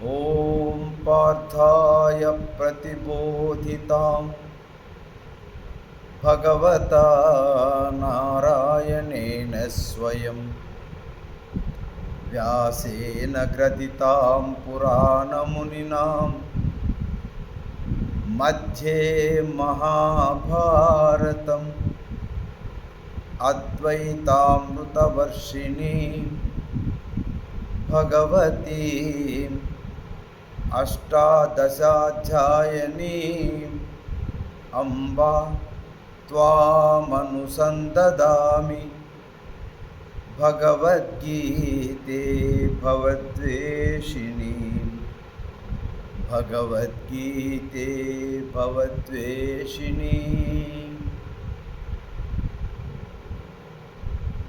ॐ पार्थाय प्रतिबोधितां भगवता नारायणेन स्वयं व्यासेन ग्रथितां पुराणमुनिनां मध्ये महाभारतम् अद्वैतामृतवर्षिणी भगवतीम् अष्टादशाध्यायिनी अम्बा त्वामनुसन्ददामि भगवद्गीते भवद्वेषिणी भगवद्गीते भवद्वेषिणी।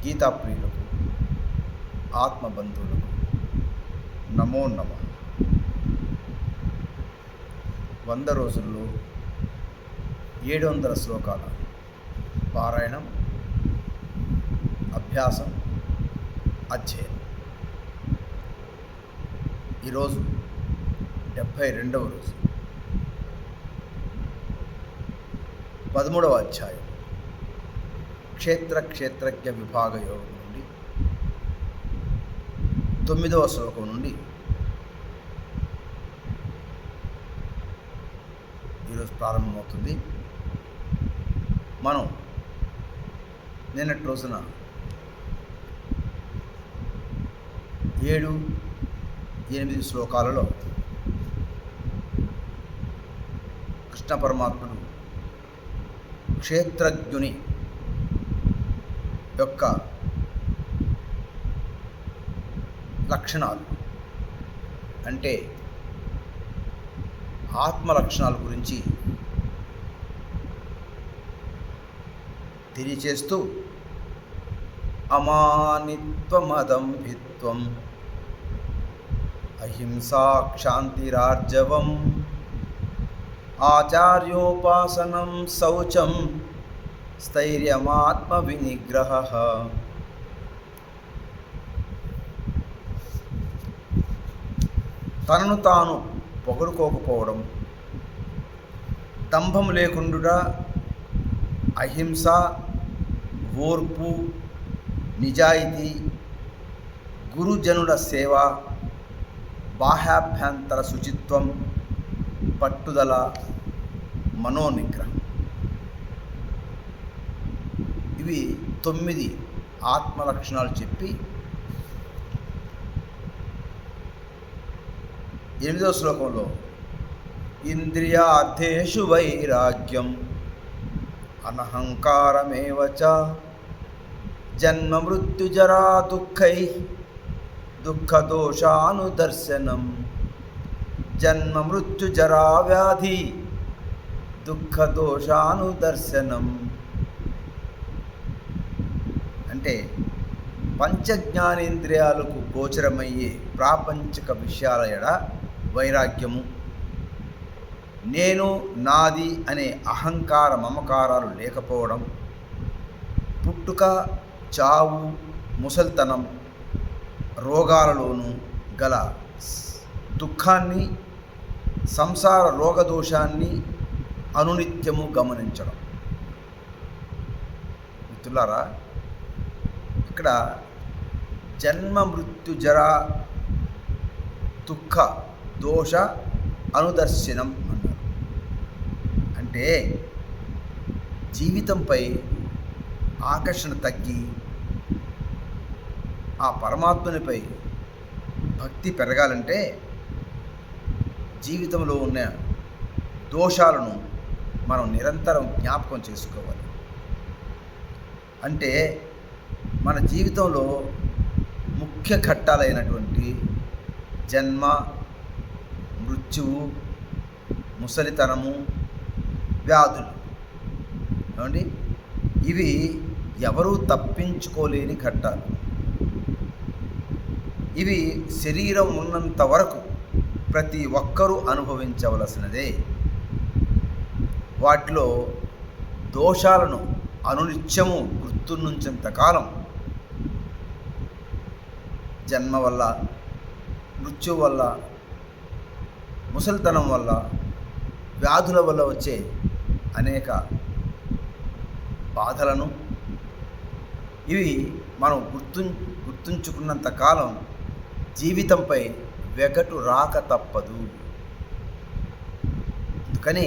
गीता प्रिय आत्मबंधु नमो नमः। వంద రోజుల్లో ఏడు వందల శ్లోకాల పారాయణం అభ్యాసం అధ్యయనం. ఈరోజు డెబ్భై రెండవ రోజు. పదమూడవ అధ్యాయం. క్షేత్ర క్షేత్రజ్ఞ విభాగ యోగం నుండి తొమ్మిదవ శ్లోకం నుండి ఈరోజు ప్రారంభమవుతుంది. మనం నిన్నటి రోజున ఏడు ఎనిమిది శ్లోకాలలో కృష్ణ పరమాత్ముడు క్షేత్రజ్ఞుని యొక్క లక్షణాలు. అంటే ఆత్మ లక్షణాల గురించి తెలియచేస్తూ అమానిత్వమదంభిత్వం అహింసా క్షాంతిరార్జవం ఆచార్యోపాసనం శౌచం స్థైర్యమాత్మ వినిగ్రహ తనను తాను పొగడుకోకపోవడం దంభం లేకుండా అహింస ఓర్పు నిజాయితీ గురుజనుల సేవ బాహ్యాభ్యంతర శుచిత్వం పట్టుదల మనోనిగ్రహం. ఇవి తొమ్మిది ఆత్మలక్షణాలు చెప్పి ఎనిమిదో శ్లోకంలో ఇంద్రియార్థేషు వైరాగ్యం అనహంకారమేవ జన్మ మృత్యుజరా దుఃఖై దుఃఖదోషానుదర్శనం జన్మ మృత్యుజరా వ్యాధి దుఃఖదోషానుదర్శనం. అంటే పంచజ్ఞానేంద్రియాలకు గోచరమయ్యే ప్రాపంచిక విషయాల ఎడ వైరాగ్యము. నేను నాది అనే అహంకార మమకారాలు లేకపోవడం పుట్టుక చావు ముసల్తనం రోగాలలోనూ గల దుఃఖాన్ని సంసార రోగదోషాన్ని అనునిత్యము గమనించడం. మిత్రులారా ఇక్కడ జన్మ మృత్యు జర దుఃఖ దోష అనుదర్శనం అన్నారు. అంటే జీవితంపై ఆకర్షణ తగ్గి ఆ పరమాత్మనిపై భక్తి పెరగాలంటే జీవితంలో ఉన్న దోషాలను మనం నిరంతరం జ్ఞాపకం చేసుకోవాలి. అంటే మన జీవితంలో ముఖ్య ఘట్టాలైనటువంటి జన్మ మృత్యువు ముసలితనము వ్యాధులు. ఏమండి? ఇవి ఎవరూ తప్పించుకోలేని ఘట్టాలు. ఇవి శరీరం ఉన్నంత వరకు ప్రతి ఒక్కరూ అనుభవించవలసినదే. వాటిలో దోషాలను అనునిత్యము గుర్తున్నంత కాలం జన్మ వల్ల మృత్యు వల్ల ముసలితనం వల్ల వ్యాధుల వల్ల వచ్చే అనేక బాధలను ఇవి మనం గుర్తు గుర్తుంచుకున్నంత కాలం జీవితంపై వెగటు రాక తప్పదు. కానీ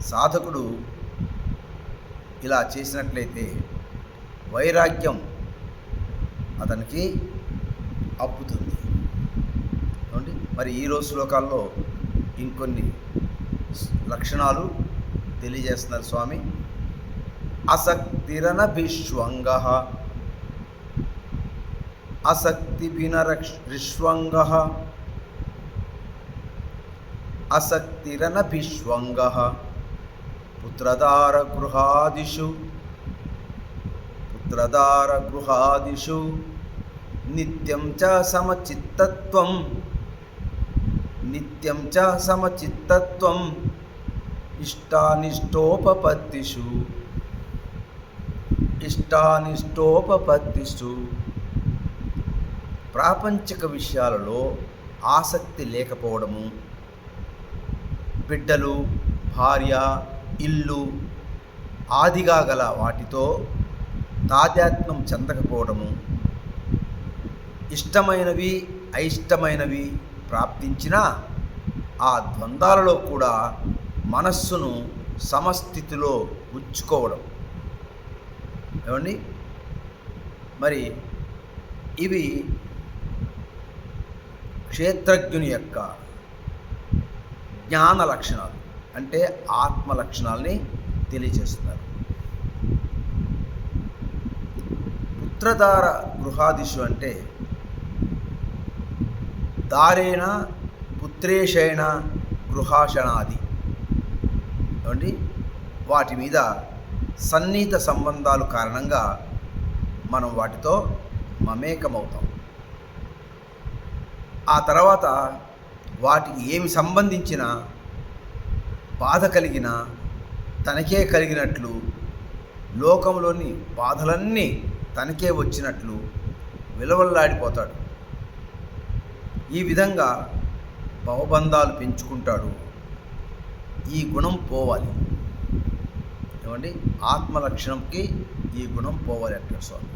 సాధకుడు ఇలా చేసినట్లయితే వైరాగ్యం అతనికి అప్పుతుంది మరి ఈరోజు శ్లోకాల్లో ఇంకొన్ని లక్షణాలు తెలియజేస్తున్నారు స్వామి. అసక్తిరన అసక్తి అసక్తిభినరిష్వంగ అసక్తిరన విశ్వంగ. పుత్రదార గృహాదిషు పుత్రదార గృహాదిషు నిత్యం చ సమచిత్తత్వం. నిత్యం చ సమచిత్తత్వం. ఇష్టానిష్టోపపత్తిషు. ఇష్టానిష్టోపపత్తిషు. ప్రాపంచిక విషయాలలో ఆసక్తి లేకపోవడము. బిడ్డలు భార్య ఇల్లు ఆదిగా గల వాటితో తాదాత్మ్యం చెందకపోవడము. ఇష్టమైనవి అయిష్టమైనవి ప్రాప్తించినా ఆ ద్వంద్వాలలో కూడా మనస్సును సమస్థితిలో ఉంచుకోవడం ఏమండి? మరి ఇవి క్షేత్రజ్ఞుని యొక్క జ్ఞాన లక్షణాలు అంటే ఆత్మ లక్షణాలని తెలియజేస్తున్నారు పుత్రధార గృహాదిషు అంటే దారేణ పుత్రేషైన గృహాశనాది. ఏమండి? వాటి మీద సన్నిహిత సంబంధాలు కారణంగా మనం వాటితో మమేకమవుతాం. ఆ తర్వాత వాటికి ఏమి సంబంధించిన బాధ కలిగిన తనకే కలిగినట్లు లోకంలోని బాధలన్నీ తనకే వచ్చినట్లు విలవల్లాడిపోతాడు. ఈ విధంగా భవబంధాలు పెంచుకుంటాడు. ఈ గుణం పోవాలి. ఏమండి? ఆత్మలక్షణంకి ఈ గుణం పోవాలి అంటారు స్వామి.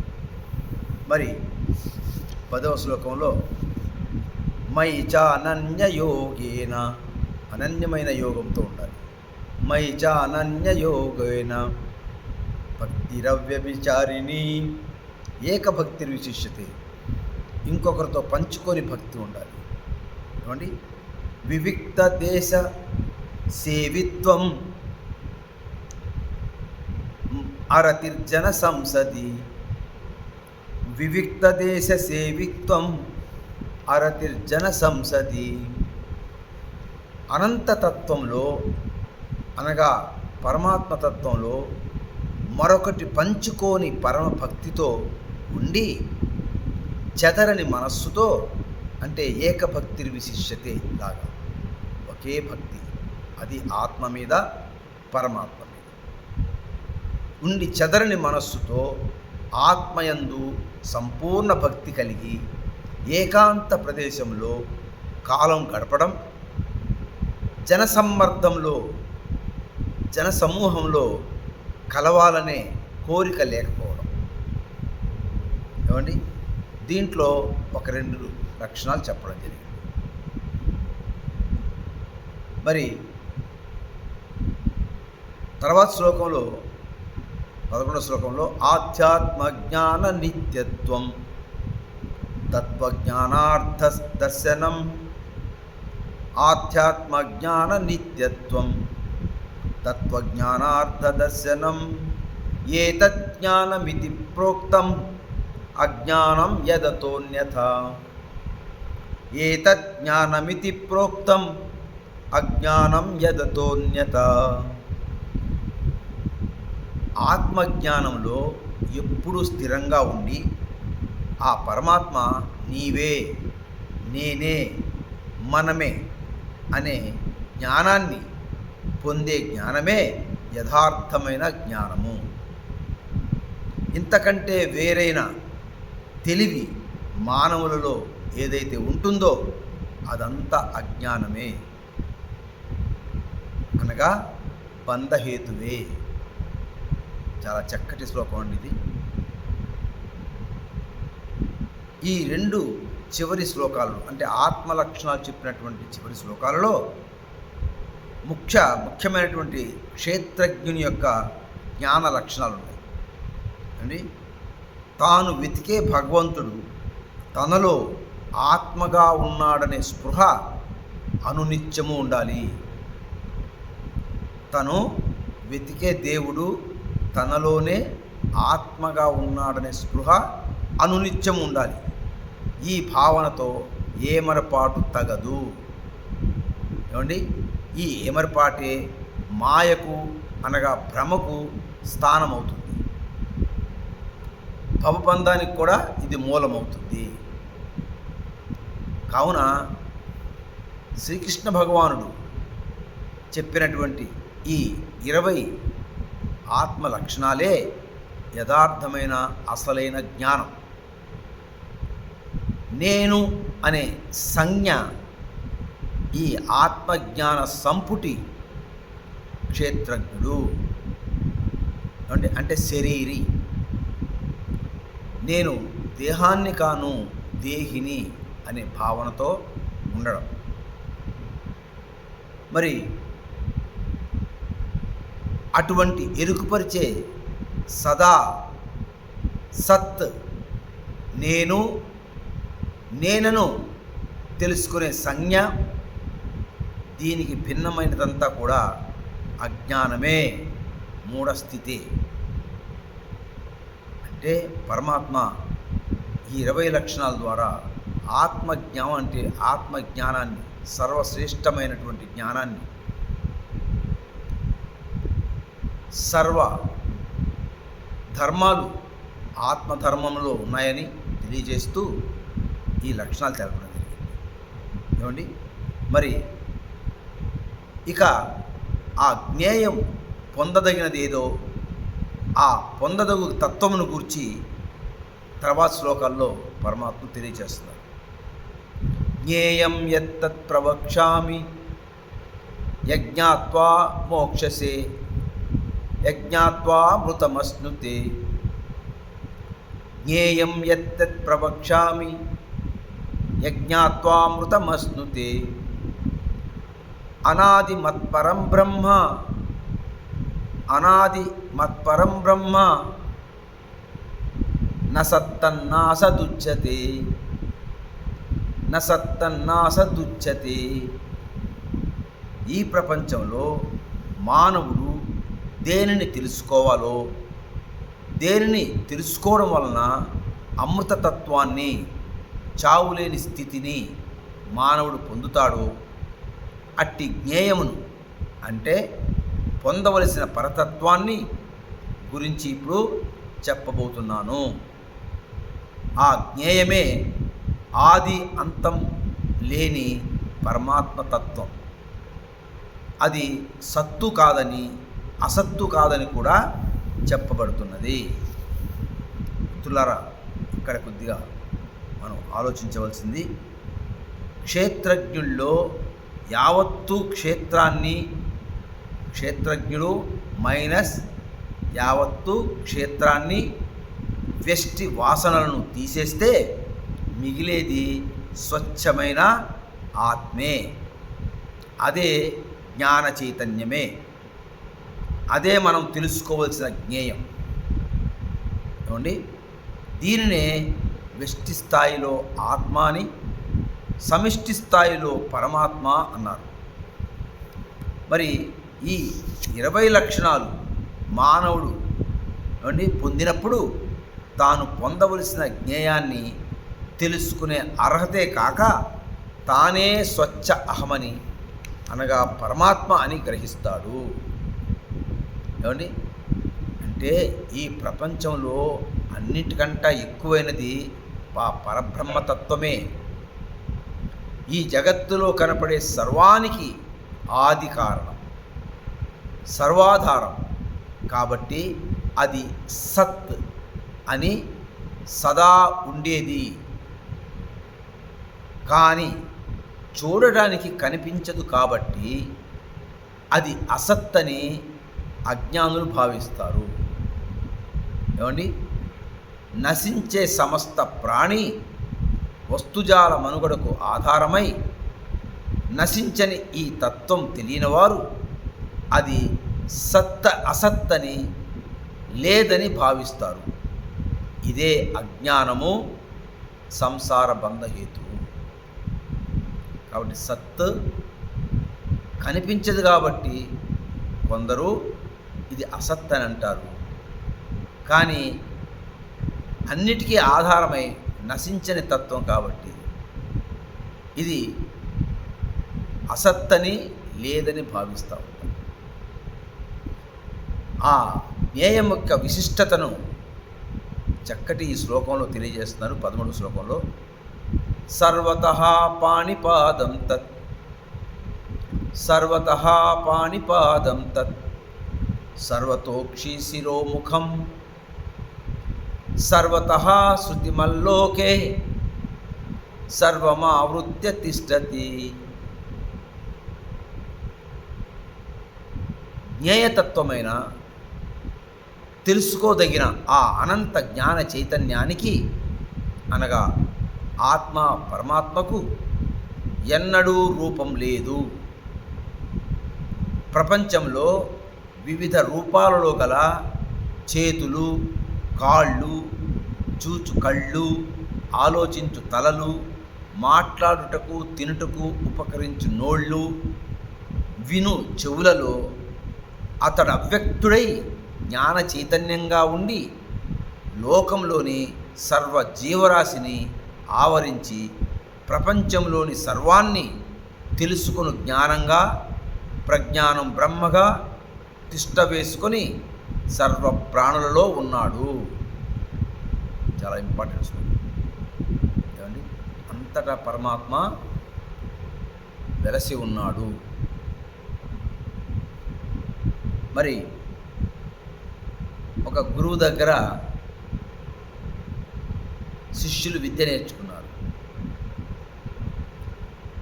మరి పదవ శ్లోకంలో మై చ అనన్య యోగేన అనన్యమైన యోగంతో ఉండాలి. మై చ అనన్య యోగేన భక్తిరవ్య విచారిణి ఏకభక్తి ఇంకొకరితో పంచుకొని భక్తి ఉండాలి. ఏమండి? వివిక్త దేశ సేవిత్వం. అరతిర్జన సంసది. వివిక్త దేశ సేవిత్వం. అరతిర్జన సంసది. అనంతతత్వంలో అనగా పరమాత్మతత్వంలో మరొకటి పంచుకోని పరమ భక్తితో ఉండి చెదరని మనస్సుతో అంటే ఏకభక్తి విశిష్యతే లాగా. ఒకే భక్తి అది ఆత్మ మీద పరమాత్మ మీద. ఉండి చెదరని మనస్సుతో ఆత్మయందు సంపూర్ణ భక్తి కలిగి ఏకాంత ప్రదేశంలో కాలం గడపడం జనసమ్మర్దంలో జనసమూహంలో కలవాలనే కోరిక లేకపోవడం. ఏమండి? దీంట్లో ఒక రెండు లక్షణాలు చెప్పడం జరిగింది. మరి తర్వాత శ్లోకంలో పదకొండవ శ్లోకంలో ఆధ్యాత్మ జ్ఞాన నిత్యత్వం తత్వజ్ఞానార్థ దర్శనం ఆధ్యాత్మ జ్ఞాన నిత్యత్వం తత్వజ్ఞానార్థ దర్శనం ఏతజ్ఞానమితి ప్రోక్తం అజ్ఞానం యదతోన్యథ. ఏతజ్ఞానమితి జ్ఞానమితి ప్రోక్తం అజ్ఞానం యదతోన్యత ఆత్మజ్ఞానంలో ఎప్పుడూ స్థిరంగా ఉండి ఆ పరమాత్మ నీవే నేనే మనమే అనే జ్ఞానాన్ని పొందే జ్ఞానమే యథార్థమైన జ్ఞానము. ఇంతకంటే వేరైన తెలివి మానవులలో ఏదైతే ఉంటుందో అదంతా అజ్ఞానమే. అనగా బంధహేతువే. చాలా చక్కటి శ్లోకం అండి ఇది. ఈ రెండు చివరి శ్లోకాలు అంటే ఆత్మ లక్షణాలు చెప్పినటువంటి చివరి శ్లోకాలలో ముఖ్య ముఖ్యమైనటువంటి క్షేత్రజ్ఞుని యొక్క జ్ఞాన లక్షణాలు ఉన్నాయి. అండి? తాను వెతికే భగవంతుడు తనలో ఆత్మగా ఉన్నాడనే స్పృహ అనునిత్యము ఉండాలి. తను వెతికే దేవుడు తనలోనే ఆత్మగా ఉన్నాడనే స్పృహ అనునిత్యం ఉండాలి. ఈ భావనతో ఏమరపాటు తగదు. ఏమండి? ఈ ఏమరపాటే మాయకు అనగా భ్రమకు స్థానమవుతుంది. భవబంధానికి కూడా ఇది మూలమవుతుంది. కావున శ్రీకృష్ణ భగవానుడు చెప్పినటువంటి ఈ ఇరవై ఆత్మ లక్షణాలే యథార్థమైన అసలైన జ్ఞానం. నేను అనే సంజ్ఞ ఈ ఆత్మజ్ఞాన సంపుటి క్షేత్రజ్ఞుడు. అంటే అంటే శరీరి. నేను దేహాన్ని కాను దేహిని అనే భావనతో ఉండడం. మరి అటువంటి ఎరుకుపరిచే సదా సత్ నేను నేనను తెలుసుకునే సంజ్ఞ దీనికి భిన్నమైనదంతా కూడా అజ్ఞానమే మూఢస్థితి. అంటే పరమాత్మ ఈ ఇరవై లక్షణాల ద్వారా ఆత్మజ్ఞానం అంటే ఆత్మజ్ఞానాన్ని సర్వశ్రేష్టమైనటువంటి జ్ఞానాన్ని సర్వ ధర్మాలు ఆత్మధర్మంలో ఉన్నాయని తెలియజేస్తూ ఈ లక్షణాలు తెలపడం జరిగింది. ఏమండి? మరి ఇక ఆ జ్ఞేయం పొందదగినది ఏదో ఆ పొందదగు తత్వమును గూర్చి తర్వాత శ్లోకాల్లో పరమాత్మ తెలియజేస్తున్నారు. జ్ఞేయం ఎత్తత్ ప్రవక్ష్యామి యజ్ఞాత్వా మోక్షసే యజ్ఞాత్వా మృతమశ్నుతే. జ్ఞేయం ఎత్తత్ ప్రవక్ష్యామి యజ్ఞాత్వా మృతమశ్నుతే. అనాది మత్పరం బ్రహ్మ అనాది మత్పరం బ్రహ్మ. నసత్తన్నాసదుచ్యతే. నసత్తన్నాసదుచ్యతే. ఈ ప్రపంచంలో మానవుడు దేనిని తెలుసుకోవాలో దేనిని తెలుసుకోవడం వలన అమృతతత్వాన్ని చావులేని స్థితిని మానవుడు పొందుతాడో అట్టి జ్ఞేయమును అంటే పొందవలసిన పరతత్వాన్ని గురించి ఇప్పుడు చెప్పబోతున్నాను. ఆ జ్ఞేయమే ఆది అంతం లేని పరమాత్మతత్వం అది సత్తు కాదని అసత్తు కాదని కూడా చెప్పబడుతున్నది. మిత్రులారా ఇక్కడ కొద్దిగా మనం ఆలోచించవలసింది క్షేత్రజ్ఞుల్లో యావత్తు క్షేత్రాన్ని క్షేత్రజ్ఞుడు మైనస్ యావత్తు క్షేత్రాన్ని వ్యష్టి వాసనలను తీసేస్తే మిగిలేది స్వచ్ఛమైన ఆత్మే. అదే జ్ఞాన చైతన్యమే. అదే మనం తెలుసుకోవలసిన జ్ఞేయం. ఏమండి? దీనినే వ్యష్టి స్థాయిలో ఆత్మ అని సమిష్టి స్థాయిలో పరమాత్మ అన్నారు. మరి ఈ ఇరవై లక్షణాలు మానవుడు నుండి పొందినప్పుడు తాను పొందవలసిన జ్ఞేయాన్ని తెలుసుకునే అర్హతే కాక తానే స్వచ్ఛ అహమని అనగా పరమాత్మ అని గ్రహిస్తాడు. ఏమండి? అంటే ఈ ప్రపంచంలో అన్నిటికంటే ఎక్కువైనది ఆ పరబ్రహ్మతత్వమే. ఈ జగత్తులో కనపడే సర్వానికి ఆది కారణం. సర్వాధారం. కాబట్టి అది సత్ అని సదా ఉండేది. కానీ చూడడానికి కనిపించదు కాబట్టి అది అసత్ అని అజ్ఞానులు భావిస్తారు. ఏమండి? నశించే సమస్త ప్రాణి వస్తుజాల మనుగడకు ఆధారమై నశించని ఈ తత్వం తెలియనివారు అది సత్త అసత్తని లేదని భావిస్తారు. ఇదే అజ్ఞానము సంసార బంధహేతు కాబట్టి సత్ కనిపించదు కాబట్టి కొందరు ఇది అసత్ అని అంటారు. కానీ అన్నిటికీ ఆధారమై నశించని తత్వం కాబట్టి ఇది అసత్తని లేదని భావిస్తాం. ఆ జ్ఞేయం యొక్క విశిష్టతను చక్కటి ఈ శ్లోకంలో తెలియజేస్తున్నారు పదమూడు శ్లోకంలో. సర్వత పాణిపాదం తత్. సర్వత పాణిపాదం తత్. సర్వతోక్షి శిరోముఖం. సర్వత శృతిమల్లోకే. సర్వమావృత్య తిష్టతి. జ్ఞేయతత్వమైన తెలుసుకోదగిన ఆ అనంత జ్ఞాన చైతన్యానికి అనగా ఆత్మ పరమాత్మకు ఎన్నడూ రూపం లేదు. ప్రపంచంలో వివిధ రూపాలలో గల చేతులు కాళ్ళు చూచు కళ్ళు ఆలోచించు తలలు మాట్లాడుటకు తినుటకు ఉపకరించు నోళ్ళు విను చెవులలో అతడు అవ్యక్తుడై జ్ఞాన చైతన్యంగా ఉండి లోకంలోని సర్వ జీవరాశిని ఆవరించి ప్రపంచంలోని సర్వాన్ని తెలుసుకుని జ్ఞానంగా ప్రజ్ఞానం బ్రహ్మగా తిష్ట వేసుకొని సర్వ ప్రాణులలో ఉన్నాడు. చాలా ఇంపార్టెన్స్ ఏమండి? అంతటా పరమాత్మ వెలసి ఉన్నాడు. మరి ఒక గురువు దగ్గర శిష్యులు విద్య నేర్చుకున్నారు.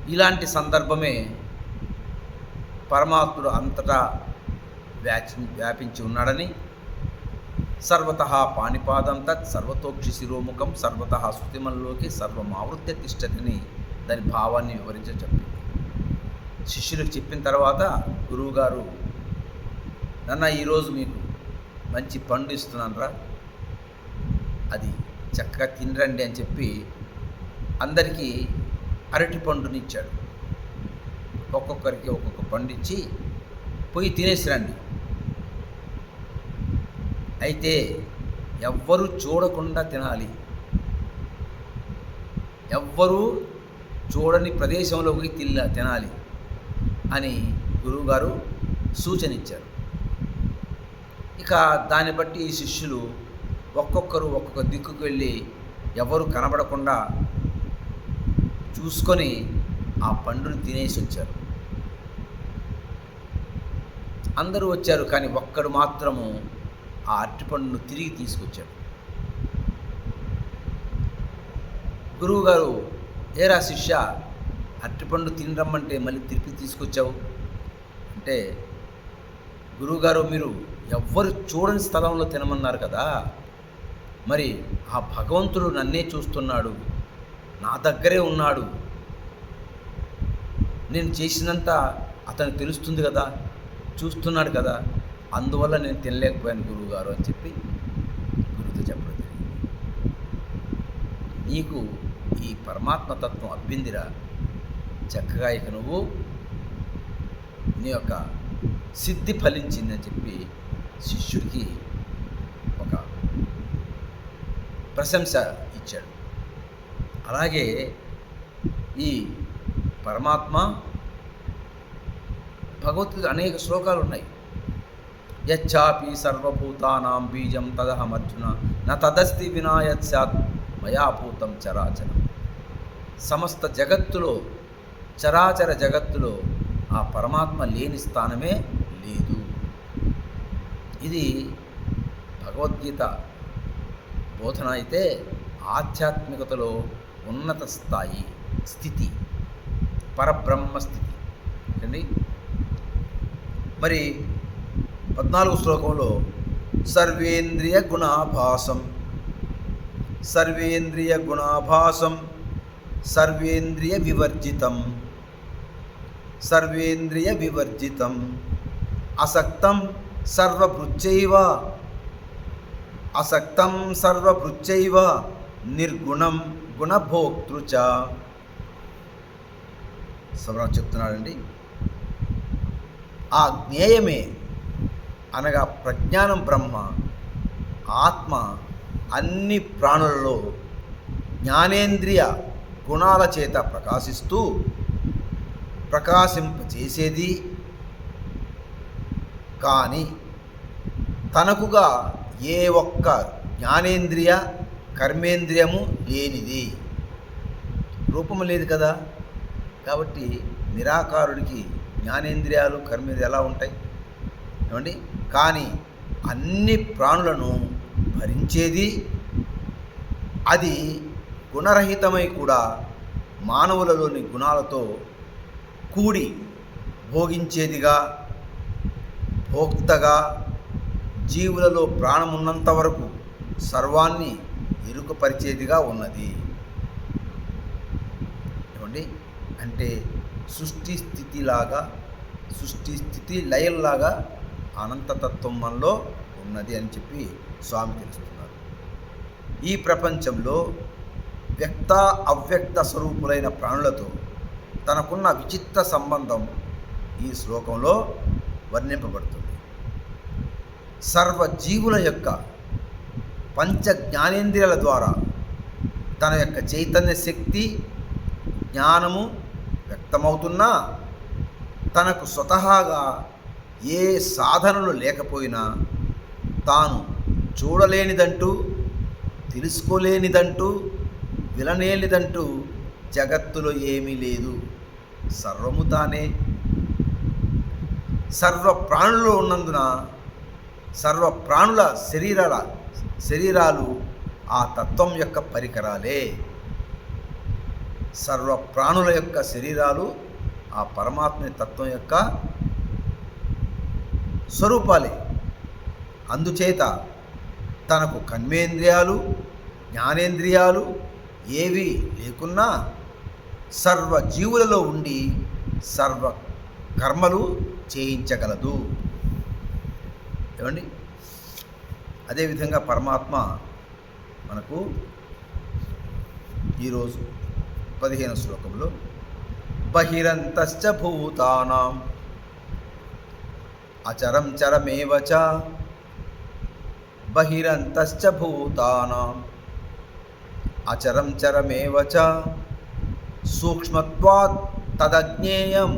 ఇలాంటి సందర్భమే పరమాత్ముడు అంతటా వ్యాచి వ్యాపించి ఉన్నాడని సర్వత పాణిపాదం తత్ సర్వతోక్షి శిరోముఖం సర్వత శృతిమంలోకి సర్వమావృత్య తిష్టతిని దాని భావాన్ని వివరించి చెప్పింది శిష్యులకు చెప్పిన తర్వాత గురువుగారు నన్న ఈరోజు మీకు మంచి పండు ఇస్తున్నానరా. అది చక్కగా తినరండి అని చెప్పి అందరికీ అరటి పండునిచ్చాడు ఒక్కొక్కరికి ఒక్కొక్క పండు ఇచ్చి పోయి తినేసి రండి. అయితే ఎవ్వరూ చూడకుండా తినాలి. ఎవ్వరూ చూడని ప్రదేశంలో పోయి తిల్ల తినాలి అని గురువుగారు సూచన ఇచ్చారు ఇక దాన్ని బట్టి ఈ శిష్యులు ఒక్కొక్కరు ఒక్కొక్క దిక్కుకు వెళ్ళి ఎవరు కనబడకుండా చూసుకొని ఆ పండుని తినేసి వచ్చారు. అందరూ వచ్చారు కానీ ఒక్కడు మాత్రము ఆ అరటిపండును తిరిగి తీసుకొచ్చాడు. గురువుగారు ఏరా శిష్య అరటిపండు తినరమ్మంటే మళ్ళీ తిరిగి తీసుకొచ్చావు? అంటే గురువుగారు మీరు ఎవ్వరు చూడని స్థలంలో తినమన్నారు కదా. మరి ఆ భగవంతుడు నన్నే చూస్తున్నాడు. నా దగ్గరే ఉన్నాడు. నేను చేసినంత అతనికి తెలుస్తుంది కదా. చూస్తున్నాడు కదా. అందువల్ల నేను తినలేకపోయాను గురువుగారు అని చెప్పి గురువుతో చెప్పడం జరిగింది. నీకు ఈ పరమాత్మతత్వం అబ్బిందిరా. చక్కగా ఇక నువ్వు నీ యొక్క సిద్ధి ఫలించిందని చెప్పి శిష్యుడికి ఒక ప్రశంస ఇచ్చాడు. అలాగే ఈ పరమాత్మ భగవద్గీత అనేక శ్లోకాలు ఉన్నాయి. యచ్చాపి సర్వభూతానాం బీజం తదహమర్జున న తదస్తి వినాయత్ స్యాత్ మయాభూతం చరాచరం. సమస్త జగత్తులో చరాచర జగత్తులో ఆ పరమాత్మ లేని స్థానమే లేదు. ఇది భగవద్గీత బోధన అయితే ఆధ్యాత్మికతలో ఉన్నత స్థాయి స్థితి పరబ్రహ్మ స్థితి. అండి మరి పద్నాలుగు శ్లోకంలో సర్వేంద్రియ గుణాభాసం సర్వేంద్రియ గుణాభాసం సర్వేంద్రియ వివర్జితం సర్వేంద్రియ వివర్జితం అసక్తం సర్వభృత్యైవ అసక్తం సర్వభృత్యైవ నిర్గుణం గుణభోక్తృచ సమరా చెప్తున్నాడండి. ఆ జ్ఞేయమే అనగా ప్రజ్ఞానం బ్రహ్మ. ఆత్మ అన్ని ప్రాణులలో జ్ఞానేంద్రియ గుణాల చేత ప్రకాశిస్తూ ప్రకాశింపచేసేది కానీ తనకుగా ఏ ఒక్క జ్ఞానేంద్రియ కర్మేంద్రియము లేనిది. రూపము లేదు కదా? కాబట్టి నిరాకారుడికి జ్ఞానేంద్రియాలు కర్మేంద్రియాలు ఎలా ఉంటాయి? ఏమండి? కానీ అన్ని ప్రాణులను భరించేది అది గుణరహితమై కూడా మానవులలోని గుణాలతో కూడి భోగించేదిగా భోక్తగా జీవులలో ప్రాణమున్నంత వరకు సర్వాన్ని ఇరుకపరిచేదిగా ఉన్నది. ఏమండి? అంటే సృష్టి స్థితిలాగా సృష్టి స్థితి లయల్లాగా అనంతతత్వం మనలో ఉన్నది అని చెప్పి స్వామి తెలుస్తున్నారు. ఈ ప్రపంచంలో వ్యక్త అవ్యక్త స్వరూపులైన ప్రాణులతో తనకున్న విచిత్ర సంబంధం ఈ శ్లోకంలో వర్ణింపబడుతుంది. సర్వ జీవుల యొక్క పంచ జ్ఞానేంద్రియాల ద్వారా తన యొక్క చైతన్య శక్తి జ్ఞానము వ్యక్తమవుతున్నా తనకు స్వతహాగా ఏ సాధనలు లేకపోయినా తాను చూడలేనిదంటూ తెలుసుకోలేనిదంటూ వినలేనిదంటూ జగత్తులో ఏమీ లేదు. సర్వము తానే సర్వ ప్రాణులు ఉన్నందున సర్వ ప్రాణుల శరీరాల శరీరాలు ఆ తత్వం యొక్క పరికరాలే. సర్వ ప్రాణుల యొక్క శరీరాలు ఆ పరమాత్మ తత్వం యొక్క స్వరూపాలే. అందుచేత తనకు కర్మేంద్రియాలు జ్ఞానేంద్రియాలు ఏవి లేకున్నా సర్వ జీవులలో ఉండి సర్వ కర్మలు చేయించగలదు. ఏమండి? అదేవిధంగా పరమాత్మ మనకు ఈరోజు పదిహేను శ్లోకంలో బహిరంతశ్చ భూతానాం అచరం చరమేవ చ బహిరంతశ్చ భూతానాం అచరం చరమేవ చ సూక్ష్మత్వాత్ తదజ్ఞేయం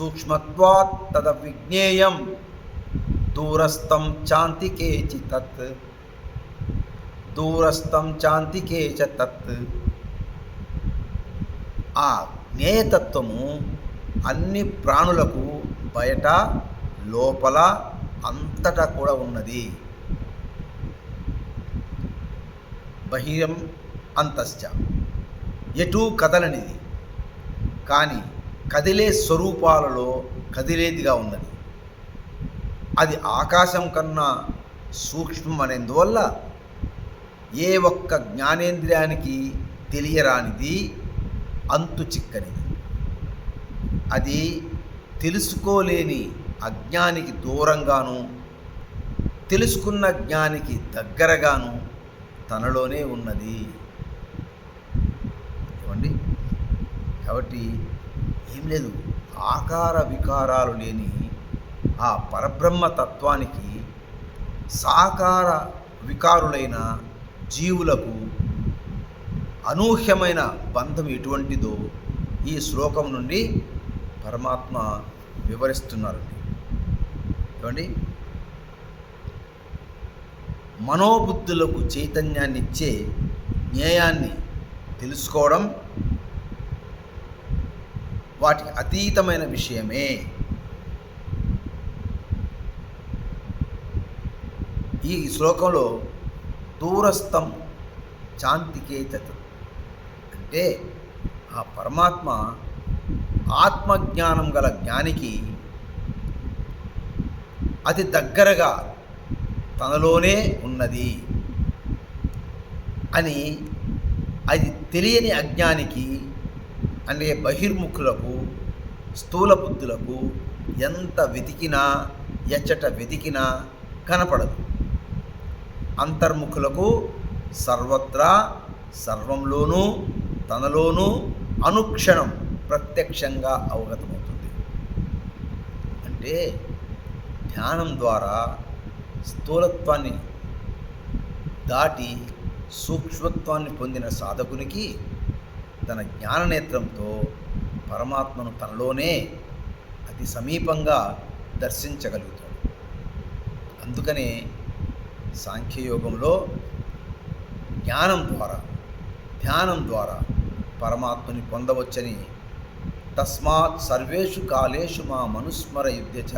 సూక్ష్మత్వాత్ తదవిజ్ఞేయం దూరస్థం చాంతికే చి తత్ దూరస్థం చాంతికే చ తత్ ఆ జ్ఞేయతత్వము అన్ని ప్రాణులకు బయట లోపల అంతటా కూడా ఉన్నది. బహిరం అంతశ్చ. ఎటూ కదలనిది. కానీ కదిలే స్వరూపాలలో కదిలేదిగా ఉందని అది ఆకాశం కన్నా సూక్ష్మం అనేందువల్ల ఏ ఒక్క జ్ఞానేంద్రియానికి తెలియరానిది అంతు చిక్కనిది. అది తెలుసుకోలేని అజ్ఞానికి దూరంగాను తెలుసుకున్న జ్ఞానికి దగ్గరగాను తనలోనే ఉన్నది. ఏమండి? కాబట్టి ఏం లేదు. ఆకార వికారాలు లేని ఆ పరబ్రహ్మ తత్వానికి సాకార వికారులైన జీవులకు అనూహ్యమైన బంధం ఎటువంటిదో ఈ శ్లోకం నుండి పరమాత్మ వివరిస్తున్నారండి. ఏమండి? మనోబుద్ధులకు చైతన్యాన్నిచ్చే జ్ఞేయాన్ని తెలుసుకోవడం వాటికి అతీతమైన విషయమే. ఈ శ్లోకంలో దూరస్థం శాంతికేతత్ అంటే ఆ పరమాత్మ ఆత్మజ్ఞానం గల జ్ఞానికి అతి దగ్గరగా తనలోనే ఉన్నది అని అది తెలియని అజ్ఞానికి అంటే బహిర్ముఖులకు స్థూల బుద్ధులకు ఎంత వెతికినా ఎచ్చట వెతికినా కనపడదు. అంతర్ముఖులకు సర్వత్రా సర్వంలోనూ తనలోనూ అనుక్షణం ప్రత్యక్షంగా అవగతమవుతుంది. అంటే ధ్యానం ద్వారా స్థూలత్వాన్ని దాటి సూక్ష్మత్వాన్ని పొందిన సాధకునికి తన జ్ఞాననేత్రంతో పరమాత్మను తనలోనే అతి సమీపంగా దర్శించగలుగుతాడు. అందుకనే సాంఖ్యయోగంలో జ్ఞానం ద్వారా ధ్యానం ద్వారా పరమాత్మని పొందవచ్చని తస్మాత్ సర్వేషు కాలేషు మా మనుస్మర యుద్ధచ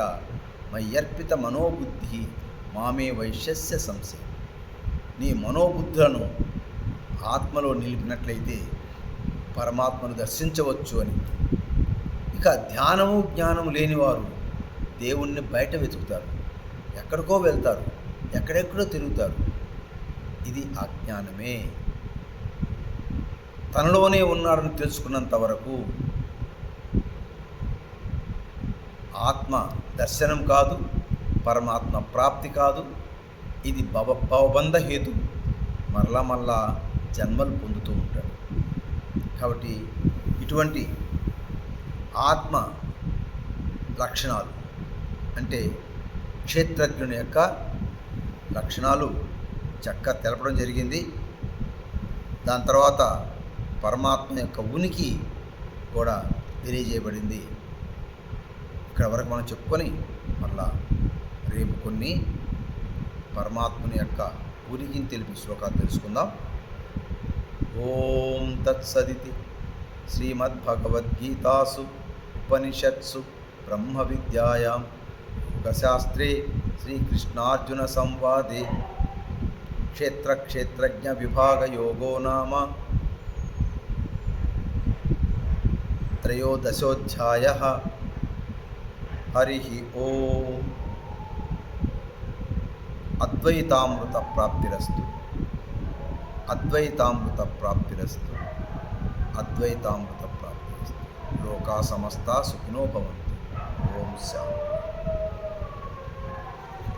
మయ్యర్పిత మనోబుద్ధి మామే వైశ్యస్య సంశయం. నీ మనోబుద్ధులను ఆత్మలో నిలిపినట్లయితే పరమాత్మను దర్శించవచ్చు అని. ఇక ధ్యానము జ్ఞానము లేనివారు దేవుణ్ణి బయట వెతుకుతారు. ఎక్కడికో వెళ్తారు. ఎక్కడెక్కడో తిరుగుతారు. ఇది అజ్ఞానమే. తనలోనే ఉన్నాడని తెలుసుకున్నంత వరకు ఆత్మ దర్శనం కాదు పరమాత్మ ప్రాప్తి కాదు. ఇది భవ భవబంధ హేతు. మరలా మరలా జన్మలు పొందుతూ ఉంటాడు కాబట్టి ఇటువంటి ఆత్మ లక్షణాలు అంటే క్షేత్రజ్ఞుని యొక్క లక్షణాలు చక్క తెలపడం జరిగింది. దాని తర్వాత పరమాత్మ యొక్క ఉనికి కూడా తెలియజేయబడింది. ఇక్కడ వరకు మనం చెప్పుకొని మళ్ళా రేపు కొన్ని పరమాత్మని యొక్క ఉనికిని తెలిపి శ్లోకాలు తెలుసుకుందాం. ॐ तत्सदिति श्रीमद्भगवद्गीतासु उपनिषत्सु ब्रह्मविद्यायां योगशास्त्रे श्रीकृष्णार्जुनसंवादे क्षेत्रक्षेत्रज्ञविभागयोगो नाम त्रयोदशोऽध्यायः। हरिः ॐ अद्वैतामृतप्राप्तिरस्तु। అద్వైతామృత ప్రాప్తిరస్తు అద్వైతామృత ప్రాప్తిరస్తు లోకా సమస్త సుఖినో భవంతు. ఓం శాంతి.